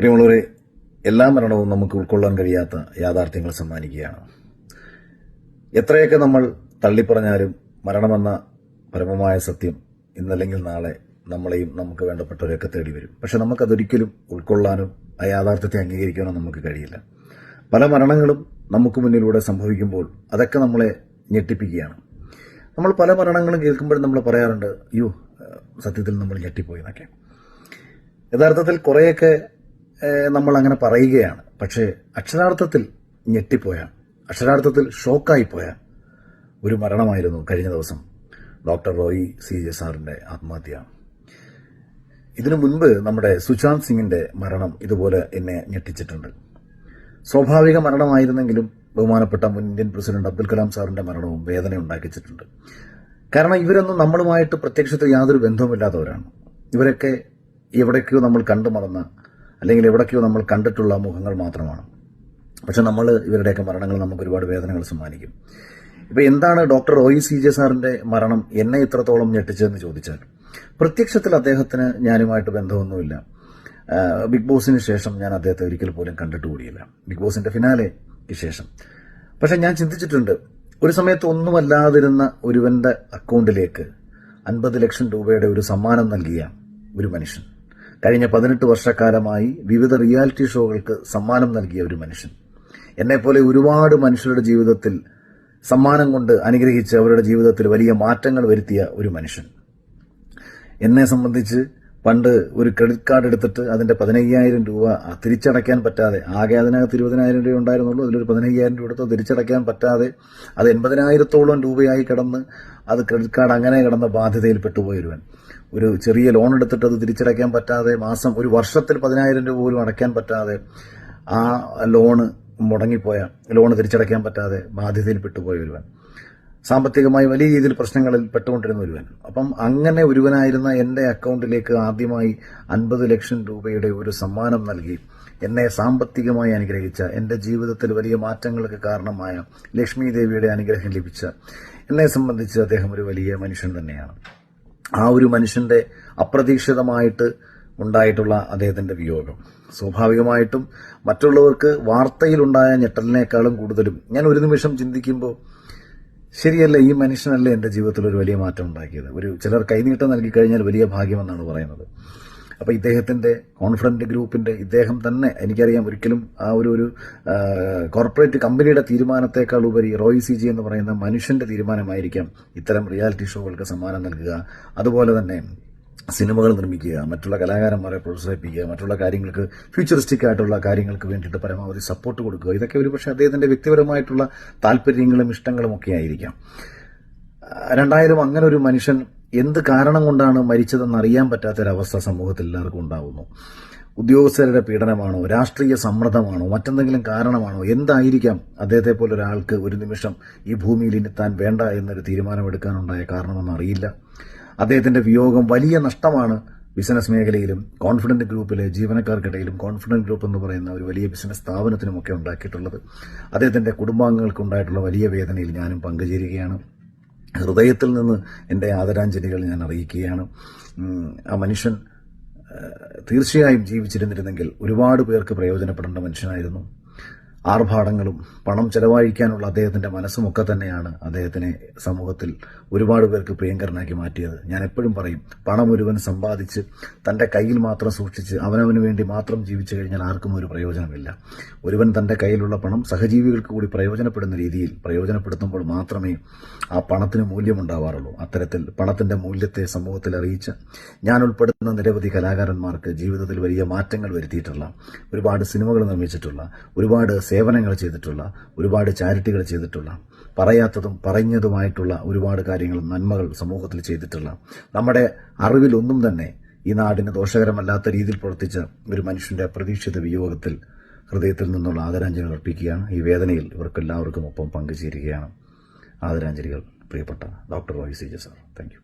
പ്രിയമുള്ളവരെ എല്ലാ മരണവും നമുക്ക് ഉൾക്കൊള്ളാൻ കഴിയാത്ത യാഥാർത്ഥ്യങ്ങൾ സമ്മാനിക്കുകയാണ്. എത്രയൊക്കെ നമ്മൾ തള്ളിപ്പറഞ്ഞാലും മരണമെന്ന പരമമായ സത്യം ഇന്നല്ലെങ്കിൽ നാളെ നമ്മളെയും നമുക്ക് വേണ്ടപ്പെട്ടവരെയൊക്കെ തേടി വരും. പക്ഷെ നമുക്കതൊരിക്കലും ഉൾക്കൊള്ളാനും ആ യാഥാർത്ഥ്യത്തെ അംഗീകരിക്കാനോ നമുക്ക് കഴിയില്ല. പല മരണങ്ങളും നമുക്ക് മുന്നിലൂടെ സംഭവിക്കുമ്പോൾ അതൊക്കെ നമ്മളെ ഞെട്ടിപ്പിക്കുകയാണ്. നമ്മൾ പല മരണങ്ങളും കേൾക്കുമ്പോഴും നമ്മൾ പറയാറുണ്ട് അയ്യോ സത്യത്തിൽ നമ്മൾ ഞെട്ടിപ്പോയി എന്നൊക്കെ. യഥാർത്ഥത്തിൽ കുറേയൊക്കെ നമ്മൾ അങ്ങനെ പറയുകയാണ്. പക്ഷേ അക്ഷരാർത്ഥത്തിൽ ഞെട്ടിപ്പോയ. അക്ഷരാർത്ഥത്തിൽ ഷോക്കായിപ്പോയ. ഒരു മരണമായിരുന്നു കഴിഞ്ഞ ദിവസം. ഡോക്ടർ റോയി സി ജെ സാറിന്റെ ആത്മഹത്യ. ഇതിനു മുൻപ് നമ്മുടെ സുശാന്ത് സിംഗിന്റെ മരണം ഇതുപോലെ എന്നെ ഞെട്ടിച്ചിട്ടുണ്ട്. സ്വാഭാവിക മരണമായിരുന്നെങ്കിലും ബഹുമാനപ്പെട്ട മുൻ ഇന്ത്യൻ പ്രസിഡന്റ് അബ്ദുൽ കലാം സാറിന്റെ മരണവും വേദന ഉണ്ടാക്കിച്ചിട്ടുണ്ട്. കാരണം ഇവരൊന്നും നമ്മളുമായിട്ട് പ്രത്യക്ഷത്തിൽ യാതൊരു ബന്ധവുമില്ലാത്തവരാണ്. ഇവരൊക്കെ എവിടേക്കോ നമ്മൾ കണ്ടു മറന്ന അല്ലെങ്കിൽ എവിടേക്കോ നമ്മൾ കണ്ടിട്ടുള്ള മുഖങ്ങൾ മാത്രമാണ്. പക്ഷെ നമ്മൾ ഇവരുടെയൊക്കെ മരണങ്ങൾ നമുക്ക് ഒരുപാട് വേദനകൾ സമ്മാനിക്കും. ഇപ്പൊ എന്താണ് ഡോക്ടർ റോയി സി ജെ സാറിന്റെ മരണം എന്നെ ഇത്രത്തോളം ഞെട്ടിച്ചതെന്ന് ചോദിച്ചാൽ പ്രത്യക്ഷത്തിൽ അദ്ദേഹത്തിന് ഞാനുമായിട്ട് ബന്ധമൊന്നുമില്ല. ബിഗ് ബോസിന് ശേഷം ഞാൻ അദ്ദേഹത്തെ ഒരിക്കൽ പോലും കണ്ടിട്ട് കൂടിയില്ല. ബിഗ് ബോസിന്റെ ഫിനാലെക്ക് ശേഷം. പക്ഷെ ഞാൻ ചിന്തിച്ചിട്ടുണ്ട് ഒരു സമയത്ത് ഒന്നുമല്ലാതിരുന്ന ഒരുവന്റെ അക്കൗണ്ടിലേക്ക് അൻപത് ലക്ഷം രൂപയുടെ ഒരു സമ്മാനം നൽകിയ ഒരു മനുഷ്യൻ. കഴിഞ്ഞ പതിനെട്ട് വർഷക്കാലമായി വിവിധ റിയാലിറ്റി ഷോകൾക്ക് സമ്മാനം നൽകിയ ഒരു മനുഷ്യൻ. എന്നെപ്പോലെ ഒരുപാട് മനുഷ്യരുടെ ജീവിതത്തിൽ സമ്മാനം കൊണ്ട് അനുഗ്രഹിച്ച് അവരുടെ ജീവിതത്തിൽ വലിയ മാറ്റങ്ങൾ വരുത്തിയ ഒരു മനുഷ്യൻ. എന്നെ സംബന്ധിച്ച് പണ്ട് ഒരു ക്രെഡിറ്റ് കാർഡ് എടുത്തിട്ട് അതിന്റെ പതിനയ്യായിരം രൂപ തിരിച്ചടയ്ക്കാൻ പറ്റാതെ ആകെ അതിനകത്ത് ഇരുപതിനായിരം രൂപ ഉണ്ടായിരുന്നുള്ളൂ. അതിലൊരു പതിനയ്യായിരം രൂപ എടുത്ത് തിരിച്ചടയ്ക്കാൻ പറ്റാതെ അത് എൺപതിനായിരത്തോളം രൂപയായി കിടന്ന് അത് ക്രെഡിറ്റ് കാർഡ് അങ്ങനെ കിടന്ന ബാധ്യതയിൽ പെട്ടുപോയിരുവൻ ഒരു ചെറിയ ലോൺ എടുത്തിട്ട് അത് തിരിച്ചടയ്ക്കാൻ പറ്റാതെ മാസം ഒരു വർഷത്തിൽ പതിനായിരം രൂപ പോലും അടയ്ക്കാൻ പറ്റാതെ ആ ലോണ് മുടങ്ങിപ്പോയ ലോണ് തിരിച്ചടയ്ക്കാൻ പറ്റാതെ ബാധ്യതയിൽ പെട്ടുപോയ ഒരുവൻ. സാമ്പത്തികമായി വലിയ രീതിയിൽ പ്രശ്നങ്ങളിൽ പെട്ടുകൊണ്ടിരുന്ന ഒരുവൻ. അപ്പം അങ്ങനെ ഒരുവനായിരുന്ന എന്റെ അക്കൗണ്ടിലേക്ക് ആദ്യമായി അൻപത് ലക്ഷം രൂപയുടെ ഒരു സമ്മാനം നൽകി. എന്നെ സാമ്പത്തികമായി അനുഗ്രഹിച്ച എന്റെ ജീവിതത്തിൽ വലിയ മാറ്റങ്ങൾക്ക് കാരണമായ ലക്ഷ്മി ദേവിയുടെ അനുഗ്രഹം ലഭിച്ച എന്നെ സംബന്ധിച്ച് അദ്ദേഹം ഒരു വലിയ മനുഷ്യൻ തന്നെയാണ്. ആ ഒരു മനുഷ്യന്റെ അപ്രതീക്ഷിതമായിട്ട് ഉണ്ടായിട്ടുള്ള അദ്ദേഹത്തിന്റെ വിയോഗം. സ്വാഭാവികമായിട്ടും മറ്റുള്ളവർക്ക് വാർത്തയിലുണ്ടായ ഞെട്ടലിനേക്കാളും കൂടുതലും ഞാൻ ഒരു നിമിഷം ചിന്തിക്കുമ്പോൾ ശരിയല്ല ഈ മനുഷ്യനല്ലേ എന്റെ ജീവിതത്തിൽ ഒരു വലിയ മാറ്റം ഉണ്ടാക്കിയത്. ഒരു ചിലർ കൈനീട്ടം നൽകി കഴിഞ്ഞാൽ വലിയ ഭാഗ്യമെന്നാണ് പറയുന്നത്. അപ്പോൾ ഇദ്ദേഹത്തിന്റെ കോൺഫിഡന്റ് ഗ്രൂപ്പിന്റെ ഇദ്ദേഹം തന്നെ എനിക്കറിയാം ഒരിക്കലും ആ ഒരു ഒരു കോർപ്പറേറ്റ് കമ്പനിയുടെ തീരുമാനത്തേക്കാൾ ഉപരി റോയ് സി ജി എന്ന് പറയുന്ന മനുഷ്യന്റെ തീരുമാനമായിരിക്കാം ഇത്തരം റിയാലിറ്റി ഷോകൾക്ക് സമ്മാനം നൽകുക. അതുപോലെ തന്നെ സിനിമകൾ നിർമ്മിക്കുക മറ്റുള്ള കലാകാരന്മാരെ പ്രോത്സാഹിപ്പിക്കുക മറ്റുള്ള കാര്യങ്ങൾക്ക് ഫ്യൂച്ചറിസ്റ്റിക് ആയിട്ടുള്ള കാര്യങ്ങൾക്ക് വേണ്ടിയിട്ട് പരമാവധി സപ്പോർട്ട് കൊടുക്കുക. ഇതൊക്കെ ഒരുപക്ഷെ അദ്ദേഹത്തിന്റെ വ്യക്തിപരമായിട്ടുള്ള താല്പര്യങ്ങളും ഇഷ്ടങ്ങളും ഒക്കെ ആയിരിക്കാം. രണ്ടായാലും അങ്ങനെ ഒരു മനുഷ്യൻ എന്ത് കാരണം കൊണ്ടാണ് മരിച്ചതെന്ന് അറിയാൻ പറ്റാത്തൊരവസ്ഥ സമൂഹത്തിൽ എല്ലാവർക്കും ഉണ്ടാവുന്നു. ഉദ്യോഗസ്ഥരുടെ പീഡനമാണോ രാഷ്ട്രീയ സമ്മർദ്ദമാണോ മറ്റെന്തെങ്കിലും കാരണമാണോ എന്തായിരിക്കാം അദ്ദേഹത്തെ പോലെ ഒരാൾക്ക് ഒരു നിമിഷം ഈ ഭൂമിയിൽ ഇനി താൻ വേണ്ട എന്നൊരു തീരുമാനമെടുക്കാനുണ്ടായ കാരണമെന്ന് അറിയില്ല. അദ്ദേഹത്തിന്റെ വിയോഗം വലിയ നഷ്ടമാണ് ബിസിനസ് മേഖലയിലും കോൺഫിഡന്റ് ഗ്രൂപ്പിലെ ജീവനക്കാർക്കിടയിലും കോൺഫിഡന്റ് ഗ്രൂപ്പ് എന്ന് പറയുന്ന ഒരു വലിയ ബിസിനസ് സ്ഥാപനത്തിനുമൊക്കെ ഉണ്ടാക്കിയിട്ടുള്ളത്. അദ്ദേഹത്തിന്റെ കുടുംബാംഗങ്ങൾക്കുണ്ടായിട്ടുള്ള വലിയ വേദനയിൽ ഞാനും പങ്കുചേരുകയാണ്. ഹൃദയത്തിൽ നിന്ന് എന്റെ ആദരാഞ്ജലികൾ ഞാൻ അറിയിക്കുകയാണ്. ആ മനുഷ്യൻ തീർച്ചയായും ജീവിച്ചിരുന്നിരുന്നെങ്കിൽ ഒരുപാട് പേർക്ക് പ്രയോജനപ്പെടേണ്ട മനുഷ്യനായിരുന്നു. ആർഭാടങ്ങളും പണം ചെലവഴിക്കാനുള്ള അദ്ദേഹത്തിന്റെ മനസ്സുമൊക്കെ തന്നെയാണ് അദ്ദേഹത്തിനെ സമൂഹത്തിൽ ഒരുപാട് പേർക്ക് പ്രിയങ്കരനാക്കി മാറ്റിയത്. ഞാൻ എപ്പോഴും പറയും പണം ഒരുവൻ സമ്പാദിച്ച് തന്റെ കയ്യിൽ മാത്രം സൂക്ഷിച്ച് അവനവന് വേണ്ടി മാത്രം ജീവിച്ചു കഴിഞ്ഞാൽ ആർക്കും ഒരു പ്രയോജനമില്ല. ഒരുവൻ തന്റെ കയ്യിലുള്ള പണം സഹജീവികൾക്ക് കൂടി പ്രയോജനപ്പെടുന്ന രീതിയിൽ പ്രയോജനപ്പെടുത്തുമ്പോൾ മാത്രമേ ആ പണത്തിന് മൂല്യമുണ്ടാവാറുള്ളൂ. അത്തരത്തിൽ പണത്തിന്റെ മൂല്യത്തെ സമൂഹത്തിൽ അറിയിച്ച് ഞാൻ ഉൾപ്പെടുന്ന നിരവധി കലാകാരന്മാർക്ക് ജീവിതത്തിൽ വലിയ മാറ്റങ്ങൾ വരുത്തിയിട്ടുള്ള ഒരുപാട് സിനിമകൾ നിർമ്മിച്ചിട്ടുള്ള ഒരുപാട് സേവനങ്ങൾ ചെയ്തിട്ടുള്ള ഒരുപാട് ചാരിറ്റികൾ ചെയ്തിട്ടുള്ള പറയാത്തതും പറഞ്ഞതുമായിട്ടുള്ള ഒരുപാട് കാര്യങ്ങൾ നന്മകൾ സമൂഹത്തിൽ ചെയ്തിട്ടുള്ള നമ്മുടെ അറിവിലൊന്നും തന്നെ ഈ നാടിന് ദോഷകരമല്ലാത്ത രീതിയിൽ പ്രവർത്തിച്ച ഒരു മനുഷ്യന്റെ അപ്രതീക്ഷിത വിയോഗത്തിൽ ഹൃദയത്തിൽ നിന്നുള്ള ആദരാഞ്ജലികൾ അർപ്പിക്കുകയാണ്. ഈ വേദനയിൽ ഇവർക്കെല്ലാവർക്കും ഒപ്പം പങ്കുചേരുകയാണ് ആദരാഞ്ജലികൾ പ്രിയപ്പെട്ട doctor Roy C J sir. Thank